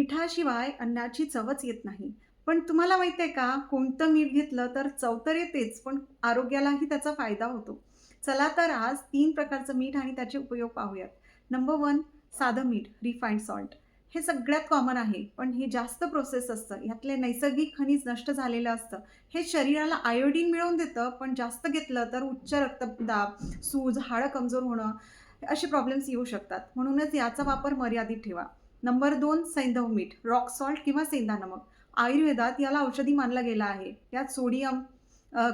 मिठाशिवाय अन्नाची चवच येत नाही. पण तुम्हाला माहिती आहे का कोणतं मीठ घेतलं तर चव तर येतेच पण आरोग्यालाही त्याचा फायदा होतो. चला तर आज तीन प्रकारचं मीठ आणि त्याचे उपयोग पाहूयात. नंबर वन साधं मीठ रिफाईंड सॉल्ट हे सगळ्यात कॉमन आहे पण हे जास्त प्रोसेस असतं. यातले नैसर्गिक खनिज नष्ट झालेलं असतं. हे शरीराला आयोडीन मिळवून देतं पण जास्त घेतलं तर उच्च रक्तदाब सूज हाडं कमजोर होणं असे प्रॉब्लेम्स येऊ शकतात. म्हणूनच याचा वापर मर्यादित ठेवा. नंबर दोन सैंधव मीठ रॉक सॉल्ट किंवा सेंधा नमक आयुर्वेदात याला औषधी मानलं गेलं आहे. यात सोडियम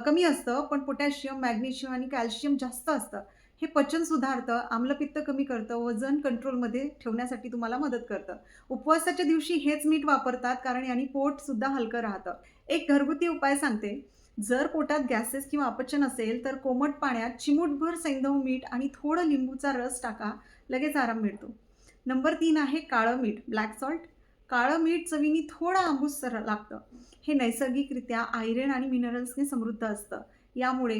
कमी असतं पण पोटॅशियम मॅग्नेशियम आणि कॅल्शियम जास्त असतं. हे पचन सुधारतं आम्लपित्त कमी करतं वजन कंट्रोलमध्ये ठेवण्यासाठी तुम्हाला मदत करतं. उपवासाच्या दिवशी हेच मीठ वापरतात कारण याने पोटसुद्धा हलकं राहतं. एक घरगुती उपाय सांगते. जर पोटात गॅसेस किंवा अपचन असेल तर कोमट पाण्यात चिमूटभर सैंधव मीठ आणि थोडं लिंबूचा रस टाका. लगेच आराम मिळतो. नंबर तीन आहे काळं मीठ ब्लॅक सॉल्ट काळं मीठ चवीनी थोडं आंबूसर लागतं. हे नैसर्गिकरित्या आयरन आणि मिनरल्सने समृद्ध असतं. यामुळे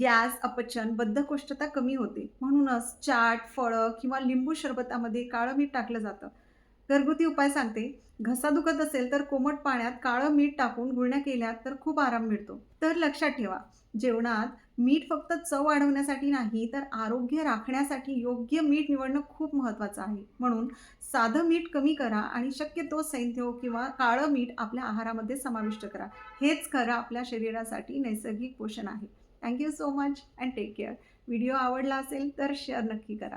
गॅस अपचन बद्धकोष्ठता कमी होते. म्हणूनच चाट फळं किंवा लिंबू सरबतामध्ये काळं मीठ टाकलं जातं. घरगुती उपाय सांगते. घसा दुखत असेल तर कोमट पाण्यात काळं मीठ टाकून गुळण्या केल्या तर खूप आराम मिळतो. तर लक्षात ठेवा जेवणात मीठ फक्त चव वाढवण्यासाठी नाही तर आरोग्य राखण्यासाठी योग्य मीठ निवडणं खूप महत्त्वाचं आहे. म्हणून साधं मीठ कमी करा आणि शक्यतो सैन्य किंवा काळं मीठ आपल्या आहारामध्ये समाविष्ट करा. हेच खरं आपल्या शरीरासाठी नैसर्गिक पोषण आहे. Thank you so much and take care video आवडला असेल तर शेअर नक्की करा.